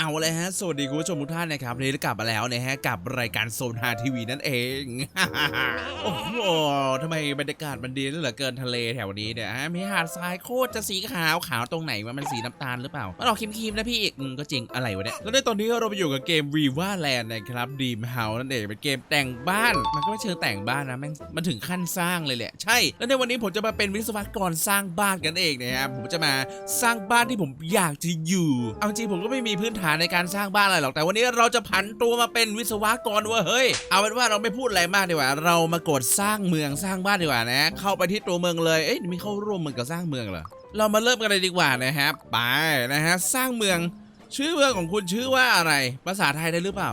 เอาเลยฮะ สวัสดีคุณผู้ชมทุกท่านนะครับวันนี้กลับมาแล้วนะฮะกับรายการโซนฮาทีวีนั่นเอง โอ้โหทำไมบรรยากาศมันดีเหลือเกินทะเลแถวนี้เนี่ยฮะมีหาดทรายโคตรจะสีขาวขาวตรงไหนวะมันสีน้ำตาลหรือเปล่ามันออกครีมๆนะพี่อืมก็จริงอะไรวะเนี่ยแล้วในตอนนี้เราไปอยู่กับเกมวีว่าแลนด์นะครับดีมเฮานั่นเองเป็นเกมแต่งบ้านมันก็ไม่เชิงแต่งบ้านนะแม่งมันถึงขั้นสร้างเลยแหละใช่ แล้วในวันนี้ผมจะมาเป็นวิศวกรสร้างบ้านกันเองนะครับผมจะมาสร้างบ้านที่ผมอยากจะอยู่ เอาจริงผมก็ไม่มีพื้นฐานในการสร้างบ้านอะไรหรอกแต่วันนี้เราจะผันตัวมาเป็นวิศวกรว้ยเฮ้ยเอาเป็นว่าเราไม่พูดอะไรมากดีกว่า เรามากดสร้างเมืองสร้างบ้านดีกว่านะ เข้าไปที่ตัวเมืองเลยเอ๊ะมีเข้าร่วมเมืองกับสร้างเมืองเหรอเรามาเริ่มกันเลยดีกว่านะครับไปนะฮะสร้างเมืองชื่อเมืองของคุณชื่อว่าอะไร ภาษาไทยได้หรือเปล่า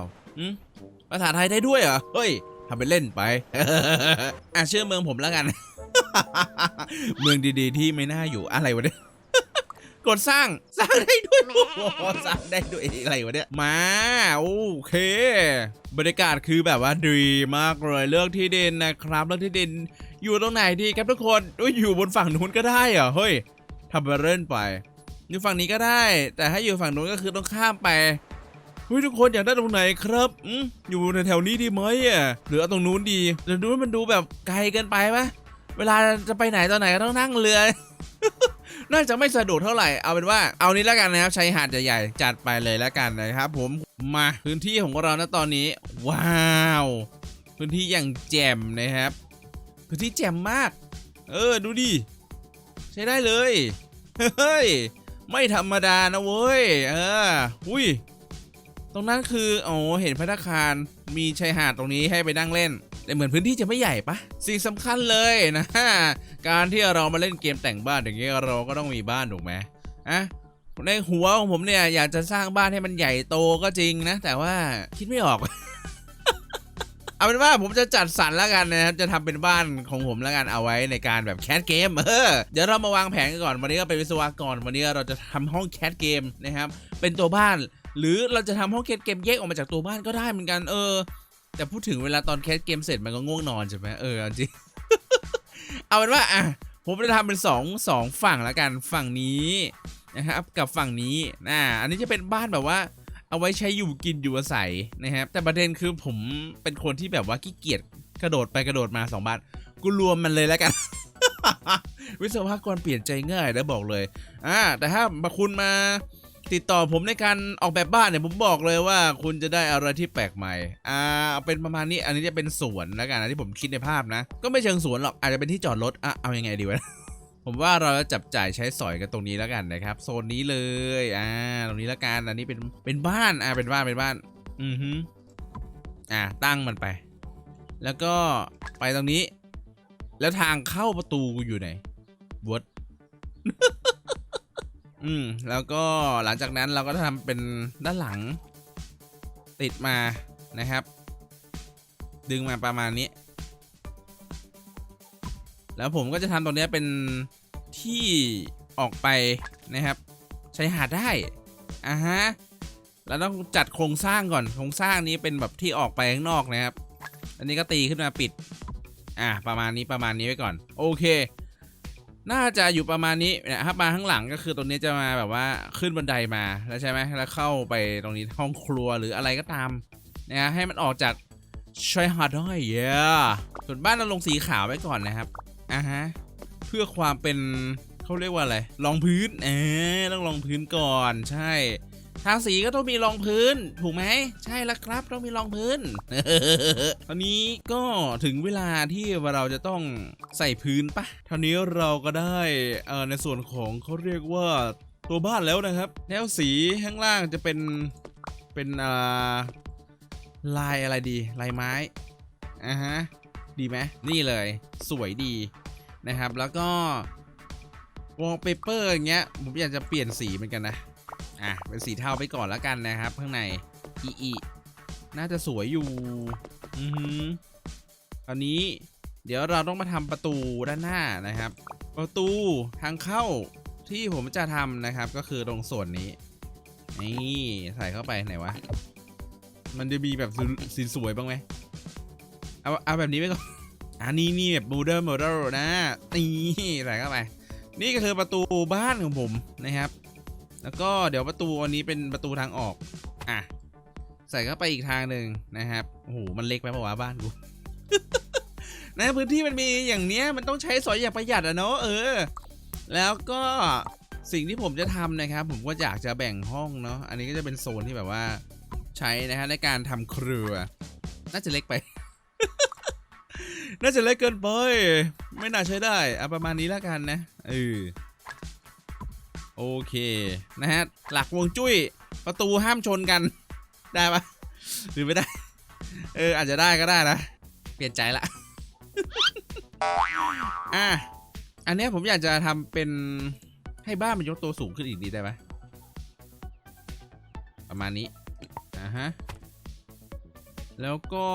ภาษาไทยได้ด้วยเหรอเฮ้ยทำไปเล่นไปอะชื่อเมืองผมแล้วกัน เมืองดีๆ ที่ไม่น่าอยู่อะไรวะเนี่ย กดสร้างสร้างได้ด้วยโอ้โหสร้างได้ด้วยอะไรวะเนี่ยมาโอเค บรรยากาศคือแบบว่าดีมากเลยเลือกที่ดินนะครับเลือกที่ดินอยู่ตรงไหนดีครับทุกคนอุ๊ยอยู่บนฝั่งนู้นก็ได้เหรอเฮ้ยทำไปเล่นไปอยู่ฝั่งนี้ก็ได้ แต่ถ้าอยู่ฝั่งนู้นก็คือต้องข้ามไปเฮ้ยทุกคนอยากได้ตรงไหนครับอืมอยู่แถวๆนี้ดีไหมอะหรือเอาตรงนู้นดีเดี๋ยวดูว่ามันดูแบบไกลเกินไปปะเวลาจะไปไหนตอนไหนก็ต้องนั่งเรือ น่าจะไม่สะดวกเท่าไหร่ เอาเป็นว่าเอานี้แล้วกันนะครับชายหาดใหญ่ๆจัดไปเลยแล้วกันนะครับผมมาพื้นที่ของเราณตอนนี้ ว้าว พื้นที่อย่างแจ่มนะครับ พื้นที่แจ่มมาก เออดูดิใช้ได้เลยเฮ้ยไม่ธรรมดานะเว้ยเอออุ้ยตรงนั้นคืออ๋อเห็นพัตตาคารมีชายหาดตรงนี้ให้ไปนั่งเล่น แต่เหมือนพื้นที่จะไม่ใหญ่ปะสิ่งสำคัญเลยนะการที่เรามาเล่นเกมแต่งบ้านอย่างเงี้ยเราก็ต้องมีบ้านถูกไหมอะในหัวของผมเนี่ยอยากจะสร้างบ้านให้มันใหญ่โตก็จริงนะ แต่ว่าคิดไม่ออกเอาเป็นว่าผมจะจัดสรรแล้วกันนะครับ จะทำเป็นบ้านของผมแล้วกันเอาไว้ในการแบบแคสเกมเออเดี๋ยวเรามาวางแผนกันก่อนวันนี้ก็เป็นวิศวกรวันนี้เราจะทำห้องแคสเกมนะครับ เป็นตัวบ้าน หรือเราจะทำห้องแคสเกมแยกออกมาจากตัวบ้านก็ได้เหมือนกันเออ แต่พูดถึงเวลาตอนแคสเกมเสร็จมันก็ง่วงนอนใช่ไหมเออจริง เอาเป็นว่าอะผมจะทำเป็นสองสองฝั่งแล้วกันฝั่งนี้นะครับกับฝั่งนี้นะอันนี้จะเป็นบ้านแบบว่า เอาไว้ใช้อยู่กินอยู่อาศัยนะครับแต่ประเด็นคือผมเป็นคนที่แบบว่าขี้เกียจกระโดดไปกระโดดมาสองบ้านกูรวมมันเลยแล้วกัน วิศวกรเปลี่ยนใจง่ายนะบอกเลยอ่าแต่ถ้ามาคุณมา ติดต่อผมในการออกแบบบ้านเนี่ยผมบอกเลยว่าคุณจะได้อะไรที่แปลกใหม่ อ่าเอาเป็นประมาณนี้อันนี้จะเป็นสวนแล้วกันนะที่ผมคิดในภาพนะ ก็ไม่เชิงสวนหรอกอาจจะเป็นที่จอดรถอะเอายังไงดีวะผมว่าเราจะจับจ่ายใช้สอยกันตรงนี้แล้วกันนะครับ โซนนี้เลยอ่าตรงนี้แล้วกันอันนี้เป็นเป็นบ้านอ่าเป็นบ้านเป็นบ้าน อือฮึอ่าตั้งมันไป แล้วก็ไปตรงนี้ แล้วทางเข้าประตูอยู่ไหนวด อืม แล้วก็หลังจากนั้นเราก็ทำเป็นด้านหลัง ติดมานะครับ ดึงมาประมาณนี้ แล้วผมก็จะทำตรงนี้เป็นที่ออกไปนะครับใช้หาดได้อ่าฮะแล้วต้องจัดโครงสร้างก่อน โครงสร้างนี้เป็นแบบที่ออกไปข้างนอกนะครับ อันนี้ก็ตีขึ้นมาปิด อ่าประมาณนี้ประมาณนี้ไว้ก่อน โอเค น่าจะอยู่ประมาณนี้นะครับมาข้างหลังก็คือตรงนี้จะมาแบบว่าขึ้นบันไดมาแล้วใช่ไหมแล้วเข้าไปตรงนี้ห้องครัวหรืออะไรก็ตามนะฮะให้มันออกจากชายหาดได้เย้ส่วนบ้านเราลงสีขาวไว้ก่อนนะครับอะฮะเพื่อความเป็นเขาเรียกว่าอะไรรองพื้นเออต้องรองพื้นก่อนใช่ ทางสีก็ต้องมีรองพื้น ถูกไหมใช่แล้วครับต้องมีรองพื้นตอนนี้ก็ถึงเวลาที่เราจะต้องใส่พื้นปะเท่านี้เราก็ได้อ่อในส่วนของเขาเรียกว่าตัวบ้านแล้วนะครับแนวสีข้างล่างจะเป็นเป็นลายอะไรดี ลายไม้อ่าฮะดีไหมนี่เลย สวยดีนะครับ แล้วก็วอลเปเปอร์อย่างเงี้ยผมอยากจะเปลี่ยนสีเหมือนกันนะ อะ เป็นสีเทาไปก่อนแล้วกันนะครับ ข้างในอีอีน่าจะสวยอยู่อือหือตอนนี้เดี๋ยวเราต้องมาทำประตูด้านหน้านะครับ ประตูทางเข้าที่ผมจะทำนะครับก็คือตรงส่วนนี้ นี่ใส่เข้าไปไหนวะ มันจะมีแบบสีสวยบ้างไหมเอาเอาแบบนี้ไปก่อนอันนี้นี่แบบโมเดิร์นโมเดิร์นะนี่ใส่เข้าไป นี่ก็คือประตูบ้านของผมนะครับ แล้วก็เดี๋ยวประตูอันนี้เป็นประตูทางออก อะ ใส่เข้าไปอีกทางหนึ่งนะครับ โอ้โห มันเล็กไปปะวะบ้านกู นะพื้นที่มันมีอย่างเนี้ย มันต้องใช้สอยอย่างประหยัดอะเนาะ เออ แล้วก็สิ่งที่ผมจะทำนะครับ ผมก็อยากจะแบ่งห้องเนาะ อันนี้ก็จะเป็นโซนที่แบบว่าใช้นะฮะในการทำครัว น่าจะเล็กไป น่าจะเล็กเกินไป ไม่น่าใช้ได้เอาประมาณนี้แล้วกันนะ เออ โอเค นะฮะ หลักวงจุ้ย ประตูห้ามชนกัน ได้ปะหรือไม่ได้ เออ อาจจะได้ก็ได้นะ เปลี่ยนใจละ อะ อันนี้ผมอยากจะทำเป็นให้บ้านมันยกตัวสูงขึ้นอีกดีได้ไหมประมาณนี้อ่าฮะ แล้วก็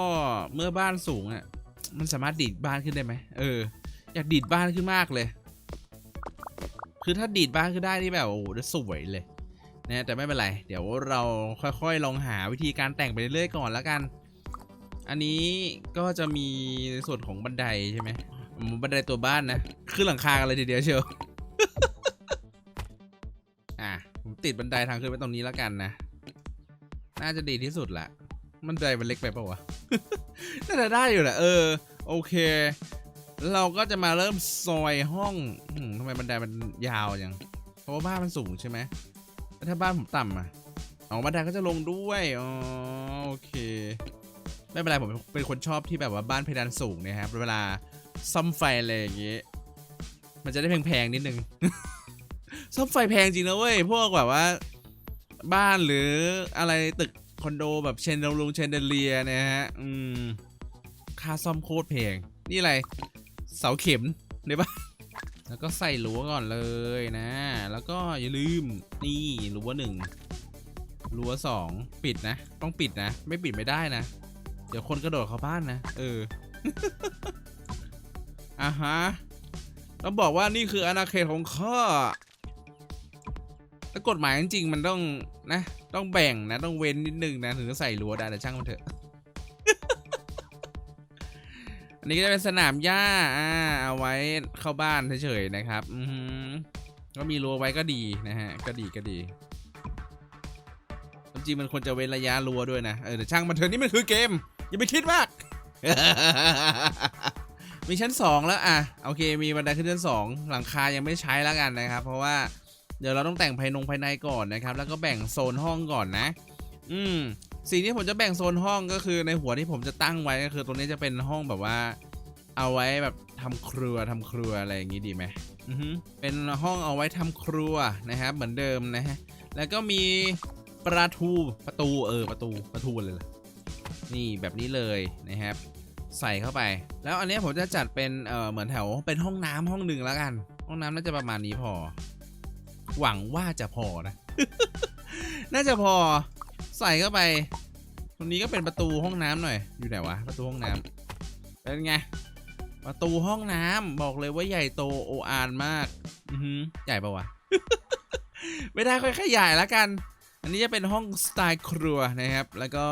เมื่อบ้านสูงอะ มันสามารถดีดบ้านขึ้นได้ไหม เออ อยากดีดบ้านขึ้นมากเลย คือถ้าดีดบ้านขึ้นได้นี่แบบโอ้โหสวยเลยนะแต่ไม่เป็นไร เดี๋ยวเราค่อยๆ ลองหาวิธีการแต่งไปเรื่อยๆก่อนแล้วกัน อันนี้ก็จะมีในส่วนของบันไดใช่ไหมบันไดตัวบ้านนะขึ้นหลังคากันเลยทีเดียวเชียวอะผมติดบันไดทางขึ้นไว้ตรงนี้แล้วกันนะ น่าจะดีที่สุดละบันไดมันเล็กไปเปล่าวะน่าจะได้อยู่แหละเออ โอเค เราก็จะมาเริ่มซอยห้องอทำไมบันไดมันยาวจัง เพราะว่าบ้านมันสูงใช่ไหมแล้วถ้าบ้านผมต่ำอะอ๋อบันไดก็จะลงด้วยอ๋อโอเค ไม่เป็นไรผมเป็นคนชอบที่แบบว่าบ้านเพดานสูงเนะครับเวลาซ่อมไฟอะไรอย่างงี้มันจะได้แพงๆนิดนึงซ่อมไฟแพงจริงนะเว้ยพวกแบบว่า บ้านหรืออะไรตึกคอนโดแบบเชนเดลุงเชนเดเลียนะฮะอืมค่าซ่อมโคตรแพงนี่อะไร เสาเข็มเนี่ยปะแล้วก็ใส่รั้วก่อนเลยนะ แล้วก็อย่าลืมนี่รั้วหนึ่งรั้วสองปิดนะ ต้องปิดนะ ไม่ปิดไม่ได้นะ เดี๋ยวคนกระโดดเข้าบ้านนะ เอออะฮะต้องบอกว่านี่คืออาณาเขตของข้าแต่กฎหมายจริงๆมันต้องนะ ต้องแบ่งนะ ต้องเว้นนิดนึงนะ ถึงจะใส่รั้วได้แต่ช่างมันเถอะ อันนี้ก็จะเป็นสนามหญ้าอ่าเอาไว้เข้าบ้านเฉยๆนะครับ อืก็มีรั้วไว้ก็ดีนะฮะ ก็ดีก็ดีจริงๆมันควรจะเว้นระยะรั้วด้วยนะเออแต่ช่างมันเถอะนี่มันคือเกม อย่าไปคิดมาก มีชั้นสองแล้วอะโอเค มีบันไดขึ้นชั้นสองหลังคายังไม่ใช้แล้วกันนะครับ เพราะว่าเดี๋ยวเราต้องแต่งภายนงภายในก่อนนะครับ แล้วก็แบ่งโซนห้องก่อนนะ อืมสิ่งที่ผมจะแบ่งโซนห้องก็คือในหัวที่ผมจะตั้งไว้ก็คือตรงนี้จะเป็นห้องแบบว่า เอาไว้แบบทำครัวทำครัวอะไรอย่างงี้ดีไหมอือฮึเป็นห้องเอาไว้ทำครัวนะครับเหมือนเดิมนะฮะแล้วก็มีประตูประตูเออประตูประตูเลยล่ะนี่แบบนี้เลยนะครับ ใส่เข้าไป แล้วอันนี้ผมจะจัดเป็นเออเหมือนแถวเป็นห้องน้ำห้องหนึ่งแล้วกัน ห้องน้ำน่าจะประมาณนี้พอ หวังว่าจะพอนะ น่าจะพอ ใส่เข้าไป ตรงนี้ก็เป็นประตูห้องน้ำหน่อย อยู่ไหนวะ ประตูห้องน้ำเป็นไง ประตูห้องน้ำบอกเลยว่าใหญ่โตโออานมาก อือหือใหญ่ปะวะ ไม่ได้ค่อยขยายแล้วกัน อันนี้จะเป็นห้องสไตล์ครัวนะครับ แล้วก็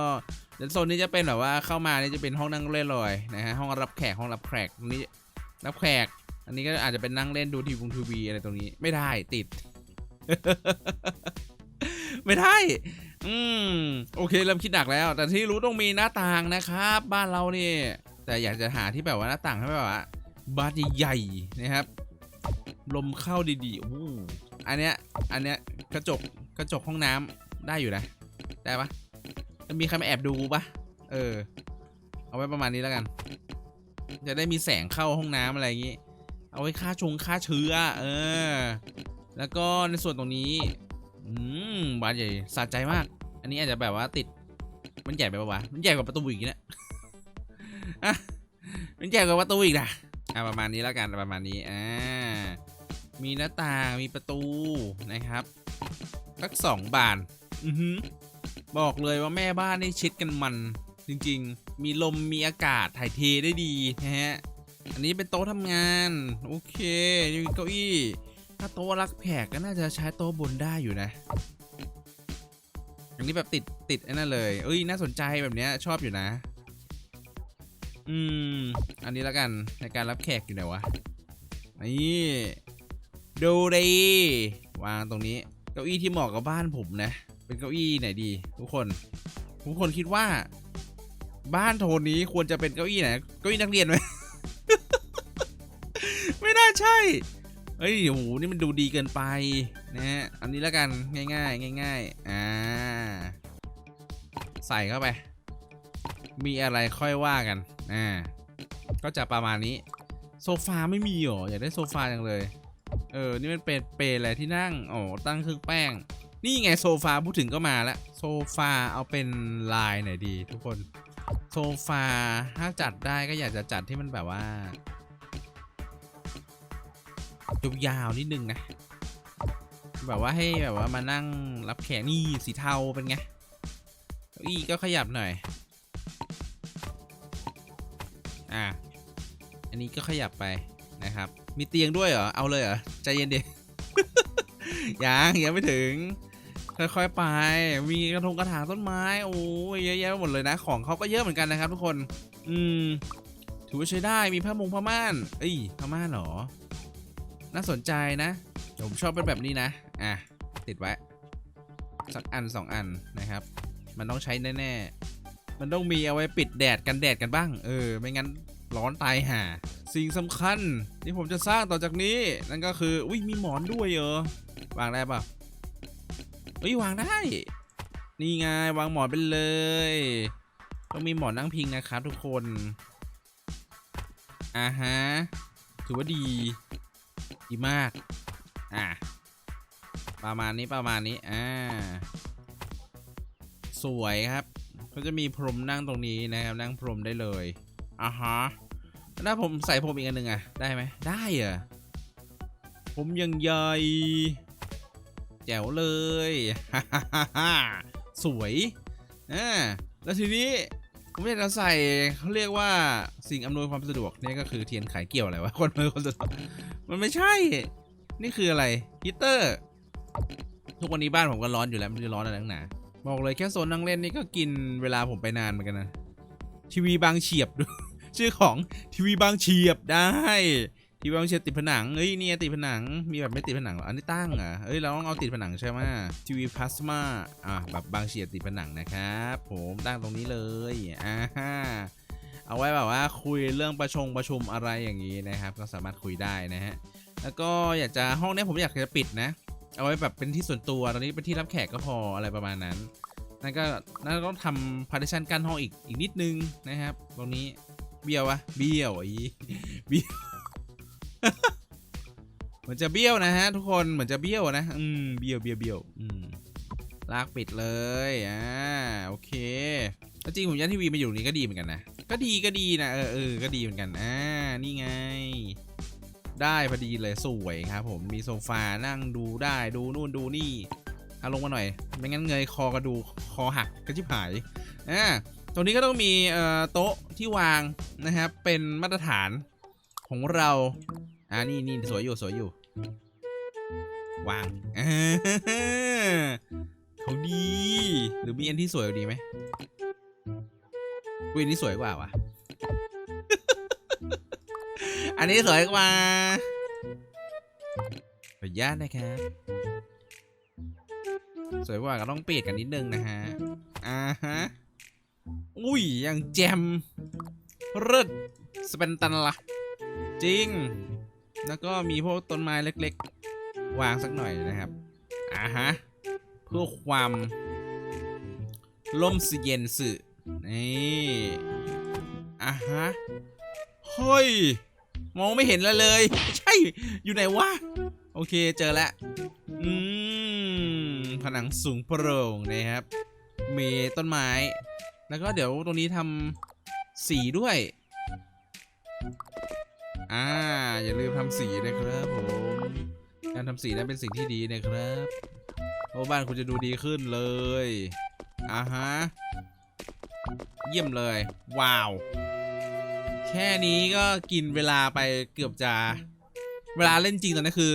โซนนี้จะเป็นแบบว่าเข้ามานี่จะเป็นห้องนั่งเล่นเลยนะฮะ ห้องรับแขกห้องรับแขกตรงนี้รับแขก อันนี้ก็อาจจะเป็นนั่งเล่นดูทีวีทีวีอะไรตรงนี้ ไม่ได้ติด ไม่ได้ อืมโอเคเริ่มคิดหนักแล้ว แต่ที่รู้ต้องมีหน้าต่างนะครับ บ้านเรานี่แต่อยากจะหาที่แบบว่าหน้าต่างให้แบบว่าบานใหญ่ๆนะครับ ลมเข้าดีๆโอ้อันเนี้ยอันเนี้ยกระจกกระจกห้องน้ำได้อยู่นะ ได้ปะจะมีใครมาแอบดูปะเออ เอาไว้ประมาณนี้แล้วกัน จะได้มีแสงเข้าห้องน้ำอะไรอย่างงี้ เอาไว้ฆ่าชงฆ่าเชื้อ เออ แล้วก็ในส่วนตรงนี้ อืม บานใหญ่สะใจมาก อันนี้อาจจะแบบว่าติด มันใหญ่ไปปะวะ มันใหญ่กว่าประตูอีกนะอะมันใหญ่กว่าประตูอีกนะอะประมาณนี้แล้วกันประมาณนี้ อ่า มีหน้าต่าง มีประตูนะครับสักสองบาน อือหือบอกเลยว่าแม่บ้านนี่ชิดกันมัน จริงๆ มีลมมีอากาศถ่ายเทได้ดีนะฮะ อันนี้เป็นโต๊ะทำงาน โอเคมีเก้าอี้ ถ้าโต๊ะรักแขกก็น่าจะใช้โต๊ะบนได้อยู่นะ อันนี้แบบติดติดไอ้นั่นเลยเอ้ยน่าสนใจแบบเนี้ยชอบอยู่นะ อืม อันนี้แล้วกันในการรับแขกอยู่ไหนวะ นี่ดูดีวางตรงนี้เก้าก้าอี้ที่เหมาะกับบ้านผมนะ เป็นเก้าอี้ไหนดี ทุกคน ทุกคนคิดว่า บ้านโทนนี้ควรจะเป็นเก้าอี้ไหน เก้าอี้นักเรียนไหม ไม่น่าใช่ เฮ้ยโหนี่มันดูดีเกินไปนะฮะอันนี้แล้วกันง่ายๆง่ายๆอ่าใส่เข้าไป มีอะไรค่อยว่ากันอ่าก็จะประมาณนี้ โซฟาไม่มีหรออยากได้โซฟาจังเลย เออ นี่มันเป็นเปรอะไรที่นั่งโอ๋อตั้งเครื่องแป้ง นี่ไงโซฟาพูดถึงก็มาแล้วโซฟาเอาเป็นลายไหนดี ทุกคน โซฟาถ้าจัดได้ก็อยากจะจัดที่มันแบบว่า ยาวๆนิดนึงนะ แบบว่าให้แบบว่ามานั่งรับแขกนี่สีเทาเป็นไงอีก็ขยับหน่อย อะ อันนี้ก็ขยับไปนะครับ มีเตียงด้วยเหรอ เอาเลยเหรอ ใจเย็นดิยังยังไม่ถึง ค่อยๆไป มีกระทงกระถางต้นไม้ โอ้ยเยอะแยะหมดเลยนะ ของเขาก็เยอะเหมือนกันนะครับทุกคน อืม ถือว่าใช้ได้ มีผ้ามงผ้าม่าน เอ้ยผ้าม่านเหรอ น่าสนใจนะผมชอบเป็นแบบนี้นะ อะ ติดไว้ สักอันสองอันนะครับ มันต้องใช้แน่ๆ มันต้องมีเอาไว้ปิดแดดกันแดดกันบ้าง เออ ไม่งั้นร้อนตายห่า สิ่งสำคัญที่ผมจะสร้างต่อจากนี้ นั่นก็คือ อุ้ยมีหมอนด้วยเหรอ วางได้ปะเฮ้ยวางได้ นี่ไงวางหมอนไปเลย ต้องมีหมอนนั่งพิงนะครับทุกคน อ่าฮะ ถือว่าดี ดีมาก อะประมาณนี้ประมาณนี้ อ่า สวยครับ ก็จะมีพรมนั่งตรงนี้นะครับ นั่งพรมได้เลย อ่าฮะถ้าผมใส่ผมอีกอันหนึ่งอะได้ไหม ได้เหรอผมยังใหญ่แจ๋วเลย สวย อ่า แล้วทีนี้ ผมอยากจะใส่เขาเรียกว่าสิ่งอำนวยความสะดวกนี่ก็คือเทียนไขเกี่ยวอะไรวะคนอำนวยคนสะดวกมันไม่ใช่ นี่คืออะไรฮีเตอร์ ทุกวันนี้บ้านผมก็ร้อนอยู่แล้วมันจะร้อนอะไรนักหนาบอกเลยแค่โซนนั่งเล่นนี่ก็กินเวลาผมไปนานเหมือนกันนะทีวีบางเฉียบดูชื่อของทีวีบางเฉียบได้ ทีวีบางเฉียบติดผนังเอ้ยเนี่ยติดผนัง มีแบบไม่ติดผนังหรอ อันนี้ตั้งอะเอ้ยเราต้องเอาติดผนังใช่ไหมทีวีพลาสมาอะแบบบางเฉียบติดผนังนะครับผมตั้งตรงนี้เลยอ่าฮะเอาไว้แบบว่าคุยเรื่องประชงประชุมอะไรอย่างนี้นะครับ ก็สามารถคุยได้นะฮะแล้วก็อยากจะห้องนี้ผมอยากจะปิดนะ เอาไว้แบบเป็นที่ส่วนตัวตอนนี้เป็นที่รับแขกก็พออะไรประมาณนั้นนั่นก็นั่นก็ต้องทำพาร์ติชันกั้นห้องอีกอีกนิดนึงนะครับ ตรงนี้เบี้ยววะเบี้ยวอีเบี้ยว เหมือนจะเบี้ยวนะฮะ ทุกคนเหมือนจะเบี้ยวนะ อืมเบี้ยวเบี้ยวเบี้ยวอืมลากปิดเลยอ่าโอเคแล้วจริงผมยันทีวีมาอยู่นี้ก็ดีเหมือนกันนะก็ดีก็ดีนะเออเออก็ดีเหมือนกันอ่านี่ไง ได้พอดีเลยสวยครับผมมีโซฟานั่งดูได้ดูนู่นดูนี่เอาลงมาหน่อย ไม่งั้นเงยคอกระดูคอหักกระชิบหายอ่าตรงนี้ก็ต้องมีเอ่อโต๊ะที่วางนะครับเป็นมาตรฐาน ของเรา อ่านี่นี่สวยอยู่สวยอยู่วางอ่าเขาดี หรือมีอันที่สวยกว่าดีไหมอุ้ยอันนี้สวยกว่าวะอันนี้สวยกว่าขออนุญาตนะครับสวยกว่าก็ต้องเปลี่ยนกันนิดนึงนะฮะ อ่าฮะ อุ้ยยังแจมเริดสเปนตันล่ะ จริง แล้วก็มีพวกต้นไม้เล็กๆ วางสักหน่อยนะครับอ่าฮะเพื่อความล่มสเย็นสึนี่อ่าฮะเฮ้ย มองไม่เห็นแล้วเลย ใช่ อยู่ไหนวะ โอเคเจอแล้ว อืม ผนังสูงโปร่งนะครับ มีต้นไม้ แล้วก็เดี๋ยวตรงนี้ทำสีด้วย อ่า อย่าลืมทำสีนะครับผม การทำสีนั้นเป็นสิ่งที่ดีนะครับเพราะบ้านคุณจะดูดีขึ้นเลย อ่าฮะ เยี่ยมเลย ว้าว แค่นี้ก็กินเวลาไปเกือบจะ เวลาเล่นจริงตอนนี้คือ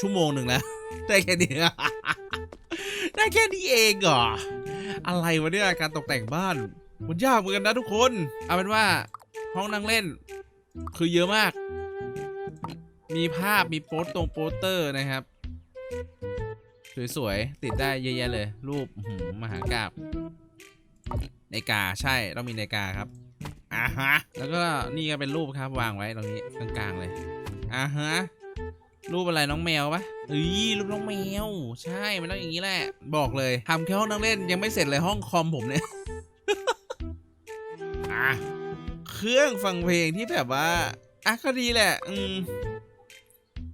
ชั่วโมงหนึ่งแล้ว ได้แค่นี้ ได้แค่นี้เองเหรอ อะไรวะเนี่ยการตกแต่งบ้าน มันยากเหมือนกันนะทุกคน เอาเป็นว่าห้องนั่งเล่น คือเยอะมาก มีภาพมีโปสตรงโปสเตอร์นะครับ สวยๆ ติดได้เยอะแยะเลย รูปหือมหากราบนาฬิกาใช่ต้องมีนาฬิกาครับอ่าฮะแล้วก็นี่ก็เป็นรูปครับวางไว้ตรงนี้กลางๆเลยอ่าฮะรูปอะไรน้องแมวปะเอ้ยรูปน้องแมว ใช่มันต้องอย่างนี้แหละ บอกเลยทำแค่ห้องนั่งเล่นยังไม่เสร็จเลยห้องคอมผมเนี่ยอะ รื่องฟังเพลงที่แบบว่าอะก็ดีแหละ อืม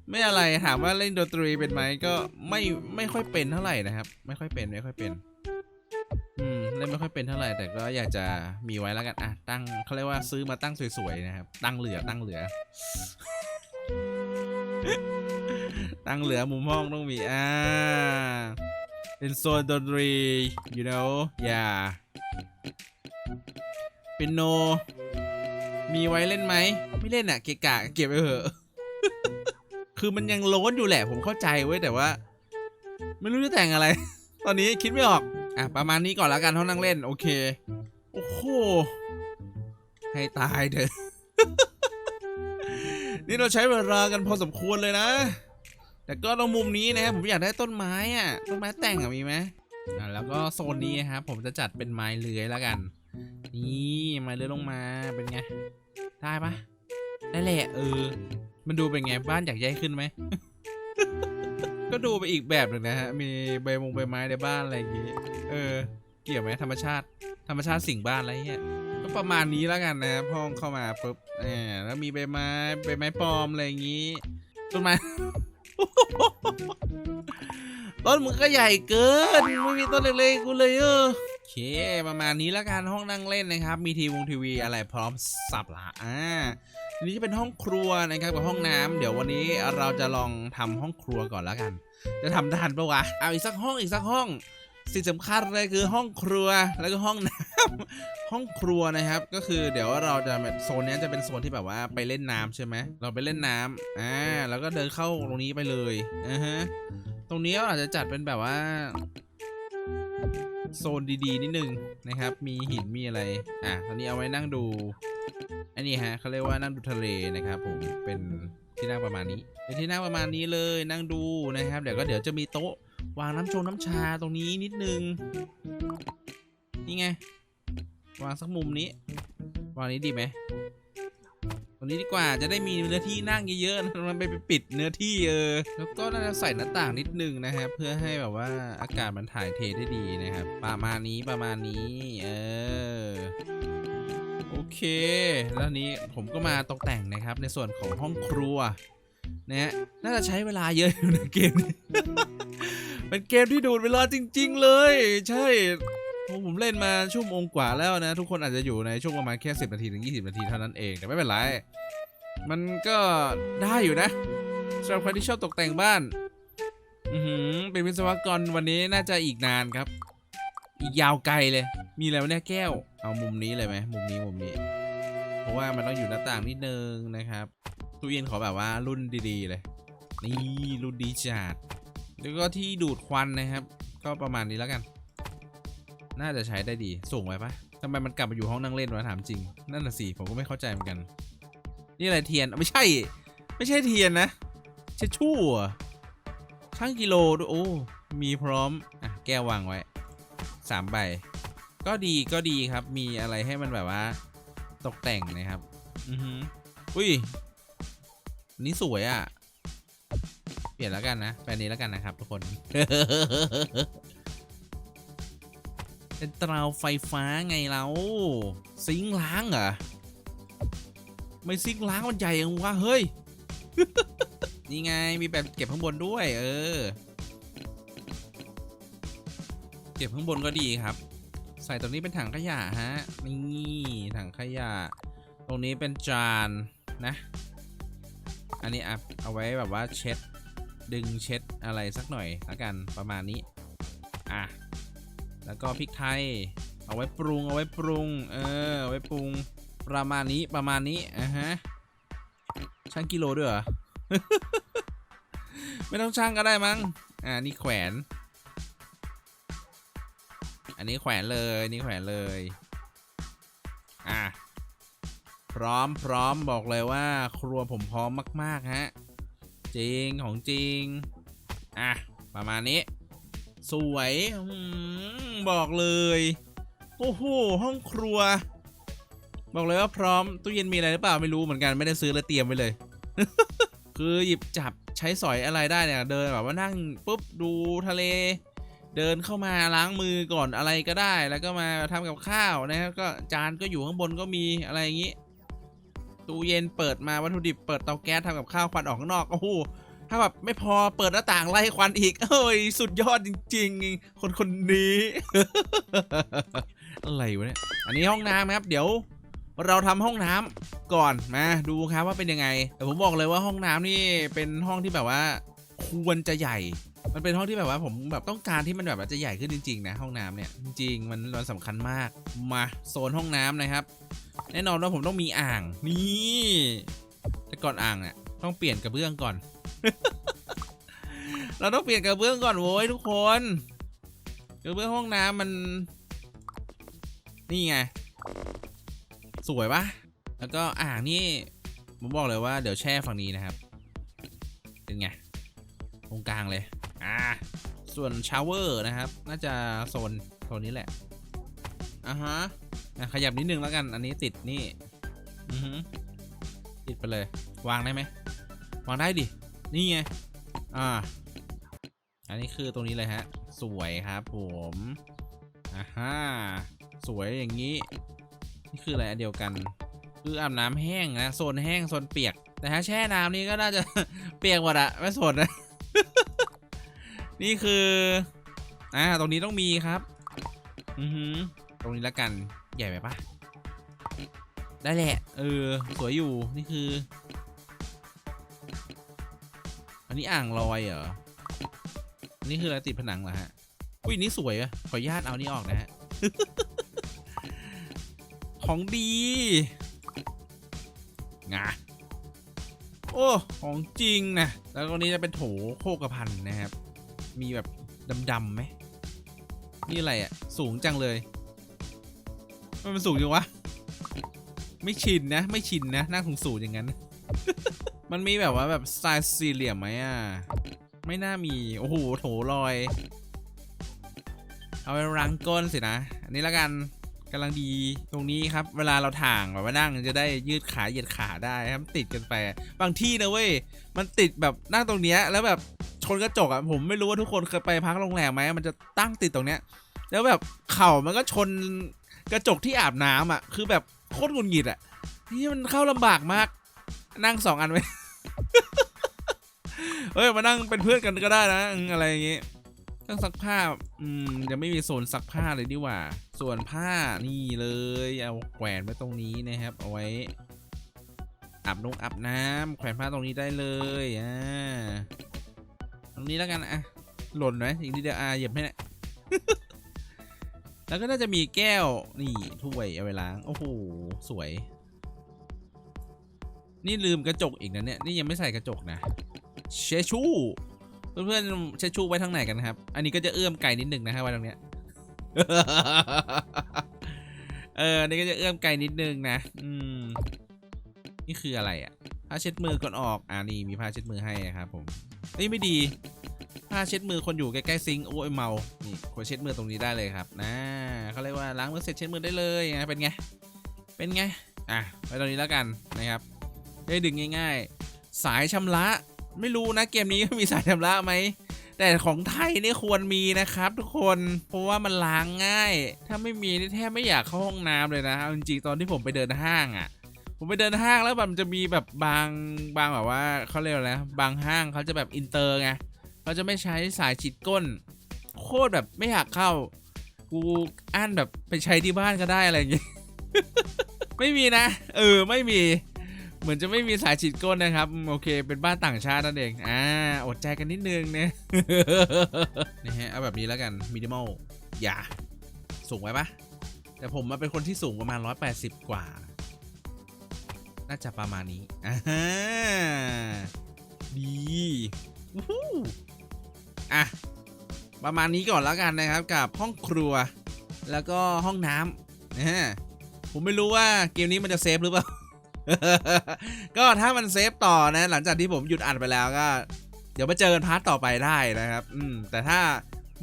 ไม่อะไรถามว่าเล่นดนตรีเป็นไหมก็ไม่ไม่ค่อยเป็นเท่าไหร่นะครับ ไม่ค่อยเป็นไม่ค่อยเป็น อืมเล่นไม่ค่อยเป็นเท่าไหร่แต่ก็อยากจะมีไว้แล้วกันอะตั้งเขาเรียกว่าซื้อมาตั้งสวยๆนะครับ ตั้งเหลือตั้งเหลือ ตั้งเหลือมุมห้องต้องมีอ่าเป็นโซนดนตรี you know yeah เป็นโน มีไว้เล่นไหม ไม่เล่นอะเกะกะเก็บไปเถอะ คือมันยังโล้นอยู่แหละผมเข้าใจเว้ยแต่ว่า ไม่รู้จะแต่งอะไร ตอนนี้คิดไม่ออก อะ ประมาณนี้ก่อนแล้วกันห้องนั่งเล่น โอเค โอ้โห ให้ตายเถอะ นี่เราใช้เวลากันพอสมควรเลยนะ แต่ก็ตรงมุมนี้นะครับผมอยากได้ต้นไม้อะ ต้นไม้แต่งอะมีไหมอะแล้วก็โซนนี้นะครับผมจะจัดเป็นไม้เลื้อยแล้วกัน นี่ม้เลื้อยลงมาเป็นไง ได้ปะได้แหละเออ มันดูเป็นไงบ้านอยากย้ายขึ้นไหม ก็ดูไปอีกแบบหนึ่งนะฮะ มีใบมงใบไม้ในบ้านอะไรอย่างงี้เออ เกี่ยวไหมธรรมชาติ ธรรมชาติสิ่งบ้านอะไรเงี้ยก็ประมาณนี้แล้วกันนะห้องเข้ามาปุ๊บแหมแล้วมีใบไม้ใบไม้ปลอมอะไรอย่างงี้ต้นไม้ ต้นมึงก็ใหญ่เกินไม่มีต้นเล็กๆกูเลยเออโอเค ประมาณนี้แล้วกันห้องนั่งเล่นนะครับ มีทีวงทีวีอะไรพร้อมสับละอ่าทีนี้จะเป็นห้องครัวนะครับกับห้องน้ำเดี๋ยววันนี้เราจะลองทำห้องครัวก่อนแล้วกัน จะทำทันปะวะเอาอีกสักห้องอีกสักห้องสิ่งสำคัญเลยคือห้องครัวแล้วก็ห้องน้ำห้องครัวนะครับ ก็คือเดี๋ยวเราจะโซนนี้จะเป็นโซนที่แบบว่าไปเล่นน้ำใช่ไหมเราไปเล่นน้ำอ่าแล้วก็เดินเข้าตรงนี้ไปเลยอ่าฮะ ตรงนี้เราอาจจะจัดเป็นแบบว่า โซนดีๆ นิดนึงนะครับ มีหินมีอะไร อะตอนนี้เอาไว้นั่งดูอันนี้ฮะเขาเรียกว่านั่งดูทะเลนะครับ ผมเป็นที่นั่งประมาณนี้เป็นที่นั่งประมาณนี้เลยนั่งดูนะครับเดี๋ยวก็เดี๋ยวจะมีโต๊ะวางน้ำชงน้ำชาตรงนี้นิดนึงนี่ไงวางสักมุมนี้วางนี้ดีไหม ตรงนี้ดีกว่าจะได้มีเนื้อที่นั่งเยอะๆ มันไปปิดเนื้อที่เออ แล้วก็น่าจะใส่หน้าต่างนิดนึงนะครับ เพื่อให้แบบว่าอากาศมันถ่ายเทได้ดีนะครับ ประมาณนี้ประมาณนี้เออโอเค แล้วนี้ผมก็มาตกแต่งนะครับ ในส่วนของห้องครัวนะฮะน่าจะใช้เวลาเยอะอยู่ในเกมนี้เป็นเกมที่ดูดเวลาจริง ๆ เลย ใช่ ผมเล่นมาชั่วโมงกว่าแล้วนะ ทุกคนอาจจะอยู่ในช่วงประมาณแค่ 10 นาทีถึง 20 นาทีเท่านั้นเอง แต่ไม่เป็นไร มันก็ได้อยู่นะสำหรับใครที่ชอบตกแต่งบ้าน อือหือเป็นวิศวกรวันนี้น่าจะอีกนานครับ อีกยาวไกลเลย มีอะไรวะเนี่ยแก้ว เอามุมนี้เลยไหมมุมนี้มุมนี้ เพราะว่ามันต้องอยู่หน้าต่างนิดนึงนะครับตู้เย็นขอแบบว่ารุ่นดีๆเลย นี่รุ่นดีจัดแล้วก็ที่ดูดควันนะครับ ก็ประมาณนี้แล้วกัน น่าจะใช้ได้ดีสูงไปปะทำไมมันกลับมาอยู่ห้องนั่งเล่นวะถามจริง นั่นน่ะสิผมก็ไม่เข้าใจเหมือนกัน นี่อะไรเทียนไม่ใช่ ไม่ใช่เทียนนะเชดชู่ช่างกิโลด้วยโอ้มีพร้อมอะแก้ววางไว้สามใบ ก็ดีก็ดีครับ มีอะไรให้มันแบบว่าตกแต่งนะครับ อือฮึอุ้ยนนี่สวยอะ่ะ เปลี่ยนแล้วกันนะแปลนี้แล้วกันนะครับทุกคน เป็นเตาไฟฟ้าไงเราซิงล้างเหรอไม่ซิงล้างมันใหญ่ยังวะเฮ้ยนี่ไงมีแบบเก็บข้างบนด้วย เออ เก็บข้างบนก็ดีครับ ใส่ตรงนี้เป็นถังขยะฮะนี่ถังขยะ ตรงนี้เป็นจานนะ อันนี้อะเอาไว้แบบว่าเช็ด ดึงเช็ดอะไรสักหน่อยละกันประมาณนี้ อะ แล้วก็พริกไทย เอาไว้ปรุงเอาไว้ปรุง เออเอาไว้ปรุงประมาณนี้ประมาณนี้อะฮะช่างกิโลด้วยเหรอไม่ต้องช่างก็ได้มั้ง อ่า นี่แขวน อันนี้แขวนเลย นี่แขวนเลย อะ พร้อมพร้อมบอกเลยว่า ครัวผมพร้อมมาก ๆ ฮะ จริงของจริง อะ ประมาณนี้ สวยบอกเลย โอ้โห ห้องครัว บอกเลยว่าพร้อมตู้เย็นมีอะไรหรือเปล่าไม่รู้เหมือนกันไม่ได้ซื้อแล้วเตรียมไว้เลย คือหยิบจับใช้สอยอะไรได้เนี่ย เดินแบบว่านั่งปุ๊บดูทะเล เดินเข้ามาล้างมือก่อนอะไรก็ได้ แล้วก็มาทำกับข้าวนะครับก็จานก็อยู่ข้างบนก็มีอะไรอย่างนี้ตู้เย็นเปิดมาวัตถุดิบเปิดเตาแก๊สทำกับข้าวควันออกข้างนอกโอ้โห ถ้าแบบไม่พอเปิดหน้าต่างไล่ควันอีก เอ้ย สุดยอดจริง ๆ คนคนนี้ อะไรวะเนี่ย อันนี้ห้องน้ำครับ เดี๋ยวเราทำห้องน้ำก่อนมาดูครับว่าเป็นยังไง แต่ผมบอกเลยว่าห้องน้ำนี่เป็นห้องที่แบบว่าควรจะใหญ่ มันเป็นห้องที่แบบว่าผมแบบต้องการที่มันแบบจะใหญ่ขึ้นจริงๆนะห้องน้ำเนี่ยจริงๆมันมันสำคัญมากมาโซนห้องน้ำนะครับ แน่นอนว่าผมต้องมีอ่างนี่แต่ก่อนอ่างเนี่ย ต้องเปลี่ยนกระเบื้องก่อน เราต้องเปลี่ยนกระเบื้องก่อนโว้ยทุกคนกระเบื้องห้องน้ำมัน นี่ไง สวยปะแล้วก็อ่างนี่ผมบอกเลยว่าเดี๋ยวแช่ฝั่งนี้นะครับ เป็นไง ตรงกลางเลย อ่า ส่วนชาวเวอร์นะครับ น่าจะโซนโซนนี้แหละ อ่าฮะอะขยับนิดนึงแล้วกัน อันนี้ติดนี่ อือฮึ ติดไปเลย วางได้ไหมวางได้ดิ นี่ไง อ่า อันนี้คือตรงนี้เลยฮะ สวยครับผมอ่าฮะสวยอย่างนี้ นี่คืออะไรอันเดียวกัน คืออาบน้ำแห้งนะ โซนแห้ง โซนเปียก แต่ถ้าแช่น้ำนี่ก็น่าจะเปียกหมดอะไม่สนนะ นี่คือ อ่า ตรงนี้ต้องมีครับ อือหือ ตรงนี้ละกัน ใหญ่ไปปะ ได้แหละ เออ สวยอยู่นี่คือ อันนี้อ่างลอยเหรอนนี้คืออะไรติดผนังเหรอฮะ อุ้ยนี่สวยอะขออนุญาตเอานี่ออกนะฮะ ของดีงาโอ้ของจริงนะ แล้วตรงนี้จะเป็นโถโคกระพันนะครับ มีแบบดำๆไหมนี่อะไรอะสูงจังเลย มันมันสูงจังวะ ไม่ชินนะ ไม่ชินนะนั่งสูงสูงๆอย่างนั้น มันมีแบบว่าแบบสไตล์สี่เหลี่ยมไหมอะ ไม่น่ามี โอ้โหโถลอย เอาไปรังก้นสินะ อันนี้ละกันกำลังดีตรงนี้ครับ เวลาเราถ่างแบบว่านั่งจะได้ยืดขาเหยียดขาได้ครับติดกันไป บางที่นะเว้ยมันติดแบบนั่งตรงเนี้ยแล้วแบบชนกระจกอะผมไม่รู้ว่าทุกคนเคยไปพักโรงแรมไหมมันจะตั้งติดตรงเนี้ย แล้วแบบเข่ามันก็ชนกระจกที่อาบน้ำอะ คือแบบ โคตรหงุดหงิดอะนี่มันเข้าลำบากมาก นั่งสองอันไว้เฮ้ยมานั่งเป็นเพื่อนกันก็ได้นะอะไรอย่างงี้เครื่องซักผ้า อืมยังไม่มีโซนซักผ้าเลยดีกว่า ส่วนผ้านี่เลย เอาแขวนไว้ตรงนี้นะครับ เอาไว้อาบนุ่งอาบน้ำแขวนผ้าตรงนี้ได้เลยอ่าตรงนี้แล้วกันอะหล่นไหมอีกนิดเดียวอะเหยียบให้หนะ แล้วก็น่าจะมีแก้วนี่ถ้วยเอาไว้ล้าง โอ้โห สวย นี่ลืมกระจกอีกนะเนี่ย นี่ยังไม่ใส่กระจกนะ เชชูเพื่อนๆเชชูไว้ทางไหนกันครับ อันนี้ก็จะเอื้อมไกลนิดหนึ่งนะฮะไว้ตรงเนี้ย เอออันนี่ก็จะเอื้อมไกลนิดนึงนะ อืม นี่คืออะไรอะ่ะผ้าเช็ดมือก่อนออก อ่านี่มีผ้าเช็ดมือให้นะครับผมเอ้ยไม่ดี ผ้าเช็ดมือคนอยู่ใกล้ๆซิงโอ้ยเมา นี่ควรเช็ดมือตรงนี้ได้เลยครับนะเขาเรียกว่าล้างมือเสร็จเช็ดมือได้เลยไงเป็นไง เป็นไง อะไว้ตรงนี้แล้วกันนะครับได้ดึงง่าย ๆ สายชำระไม่รู้นะเกมนี้มีสายชำระไหมแต่ของไทยนี่ควรมีนะครับทุกคนเพราะว่ามันล้างง่าย ถ้าไม่มีนี่แทบไม่อยากเข้าห้องน้ำเลยนะเอาจริงๆตอนที่ผมไปเดินห้างอะ่ะ ผมไปเดินห้างแล้วแบบมันจะมีแบบบางบางแบบว่าเขาเรียกอะไรบางห้างเขาจะแบบอินเตอร์ไง เขาจะไม่ใช้สายฉีดก้น โคตรแบบไม่อยากเข้า กูอั้นแบบไปใช้ที่บ้านก็ได้อะไรอย่างงี้ ไม่มีนะ เออไม่มี เหมือนจะไม่มีสายฉีดก้นนะครับ โอเค เป็นบ้านต่างชาตินั่นเอง อ่า อดใจกันนิดนึงเนี่ยนะฮะ เอาแบบนี้แล้วกันมินิมอลอย่า สูงไว้ปะแต่ผมมาเป็นคนที่สูงประมาณ 180 กว่า น่าจะประมาณนี้อ่าฮะดีวู้ฮู้ อะ ประมาณนี้ก่อนแล้วกันนะครับกับห้องครัว แล้วก็ห้องน้ำนะผมไม่รู้ว่าเกมนี้มันจะเซฟหรือเปล่า ก็ถ้ามันเซฟต่อนะ หลังจากที่ผมหยุดอัดไปแล้วก็ เดี๋ยวมาเจอกันพาร์ทต่อไปได้นะครับ อืม แต่ถ้า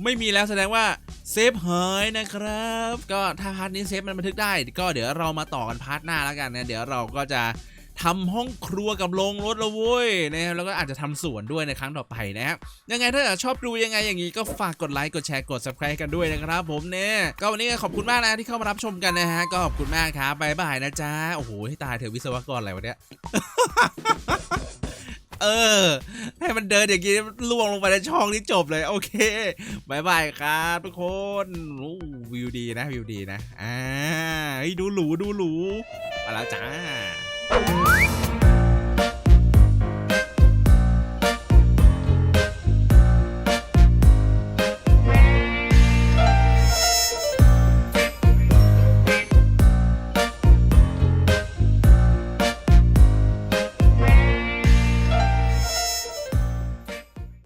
ไม่มีแล้วแสดงว่าเซฟหายนะครับ ก็ถ้าพาร์ทนี้เซฟมันบันทึกได้ ก็เดี๋ยวเรามาต่อกันพาร์ทหน้าแล้วกันนะ เดี๋ยวเราก็จะ ทำห้องครัวกับโรงรถและเว้ยนะครับแล้วก็อาจจะทำสวนด้วยในครั้งต่อไปนะครับยังไงถ้าชอบดูยังไงอย่างนี้ก็ฝากกดไลค์กดแชร์กด subscribe กันด้วยนะครับ ผมเนี่ยก็วันนี้ขอบคุณมากนะที่เข้ามารับชมกันนะฮะก็ขอบคุณมากครับบายบายนะจ๊ะโอ้โหให้ตายเถอะวิศวกรอะไรวะเนี่ยเออ ให้มันเดินอย่างนี้ล่วงลงไปในช่องนี้จบเลย โอเคบายบายครับทุกคนโอ้วิวดีนะ วิวดีนะ อ่าเฮ้ยดูหรูดูหรูมาแล้วจ้า Oh,